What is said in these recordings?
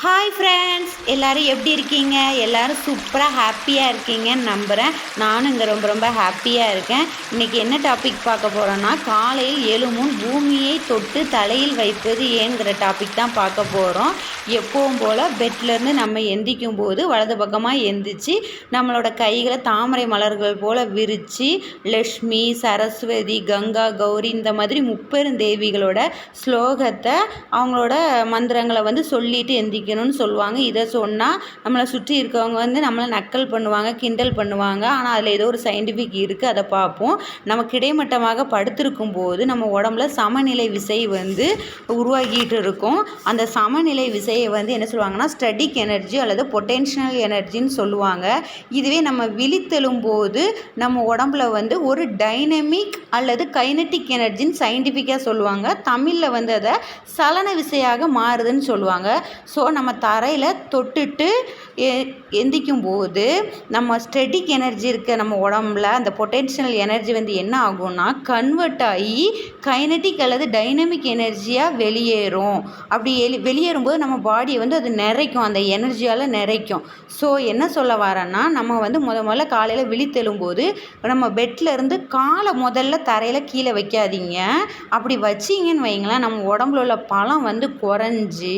Hi friends எல்லோரும் எப்படி இருக்கீங்க? எல்லோரும் சூப்பராக ஹாப்பியாக இருக்கீங்கன்னு நம்புகிறேன் நானும் இங்கே ரொம்ப ரொம்ப ஹாப்பியாக இருக்கேன். இன்றைக்கி என்ன டாபிக் பார்க்க போகிறோன்னா காலையில் எழுமுன் பூமியை தொட்டு தலையில் வைப்பது ஏங்கிற டாபிக் தான் பார்க்க போகிறோம் எப்பவும் போல் பெட்லேருந்து நம்ம எந்திக்கும் போது வலது பக்கமாக எந்திரிச்சு நம்மளோட கைகளை தாமரை மலர்கள் போல் விரித்து லக்ஷ்மி சரஸ்வதி கங்கா கௌரி இந்த மாதிரி முப்பெரும் தேவிகளோட ஸ்லோகத்தை அவங்களோட மந்திரங்களை வந்து சொல்லிட்டு எந்திக்கும் வைக்கணும்னு சொல்லுவாங்க. இதை சொன்னால் நம்மளை சுற்றி இருக்கவங்க வந்து நம்மளை நக்கல் பண்ணுவாங்க கிண்டல் பண்ணுவாங்க. ஆனால் அதில் ஏதோ ஒரு சயின்டிஃபிக் இருக்குது அதை பார்ப்போம். நம்ம கிடைமட்டமாக படுத்திருக்கும் போது நம்ம உடம்புல சமநிலை விசை வந்து உருவாகிட்டு இருக்கும். அந்த சமநிலை விசையை வந்து என்ன சொல்லுவாங்கன்னா ஸ்டடிக் எனர்ஜி அல்லது பொட்டென்ஷியல் எனர்ஜின்னு சொல்லுவாங்க. இதுவே நம்ம விழித்தெழும் போது நம்ம உடம்புல வந்து ஒரு டைனமிக் அல்லது கைனட்டிக் எனர்ஜின்னு சயின்டிஃபிக்காக சொல்லுவாங்க. தமிழில் வந்து அதை சலன விசையாக மாறுதுன்னு சொல்லுவாங்க. ஸோ நம்ம தரையில் தொட்டுட்டு எ எந்திக்கும் போது நம்ம ஸ்டெடிக் எனர்ஜி இருக்க நம்ம உடம்புல அந்த பொட்டென்ஷியல் எனர்ஜி வந்து என்ன ஆகும்னா கன்வெர்ட் ஆகி கைனட்டிக் அல்லது டைனமிக் எனர்ஜியாக வெளியேறும். அப்படி எலி வெளியேறும்போது நம்ம பாடியை வந்து அது நிறைக்கும் அந்த எனர்ஜியால் நிறைக்கும். ஸோ என்ன சொல்ல வரேன்னா நம்ம வந்து முத முதல்ல காலையில் விழித்தெழும்போது நம்ம பெட்டில் இருந்து காலை முதல்ல தரையில் கீழே வைக்காதீங்க. அப்படி வச்சிங்கன்னு வைங்களேன் நம்ம உடம்புல உள்ள பழம் வந்து குறைஞ்சி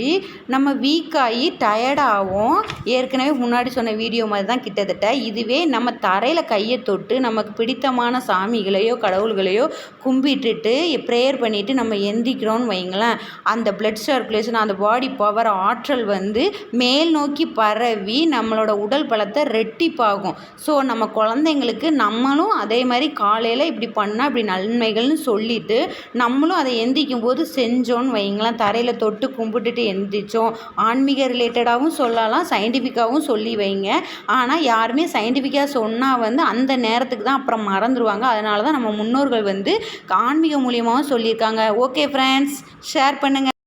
நம்ம வீக் ஆகி டயர்டாகும் ஏற்கனவே முன்னாடி சொன்ன வீடியோ மாதிரி தான் கிட்டத்தட்ட. இதுவே நம்ம தரையில் கையை தொட்டு நமக்கு பிடித்தமான சாமிகளையோ கடவுள்களையோ கும்பிட்டுட்டு ப்ரேயர் பண்ணிவிட்டு நம்ம எந்திக்கிறோன்னு வைங்களேன் அந்த பிளட் சர்க்குலேஷன் அந்த பாடி பவர் ஆற்றல் வந்து மேல் நோக்கி பரவி நம்மளோட உடல் பலத்தை ரெட்டிப்பாகும். ஸோ நம்ம குழந்தைங்களுக்கு நம்மளும் அதே மாதிரி காலையில் இப்படி பண்ணால் இப்படி நன்மைகள்னு சொல்லிவிட்டு நம்மளும் அதை எந்திக்கும் போது செஞ்சோன்னு வைங்களேன் தரையில் தொட்டு கும்பிட்டுட்டு எந்திரிச்சோம். ஆன்மீக ரிலேட்டடாகவும் சொல்லலாம் சயின்டிஃபிக்காகவும் சொல்லி வைங்க. ஆனால் யாருமே சயின்டிஃபிக்காக சொன்னால் வந்து அந்த நேரத்துக்கு தான் அப்புறம் மறந்துடுவாங்க அதனால தான் நம்ம முன்னோர்கள் வந்து ஆன்மீக மூலியமாகவும் சொல்லியிருக்காங்க. ஓகே ஃப்ரெண்ட்ஸ் ஷேர் பண்ணுங்கள்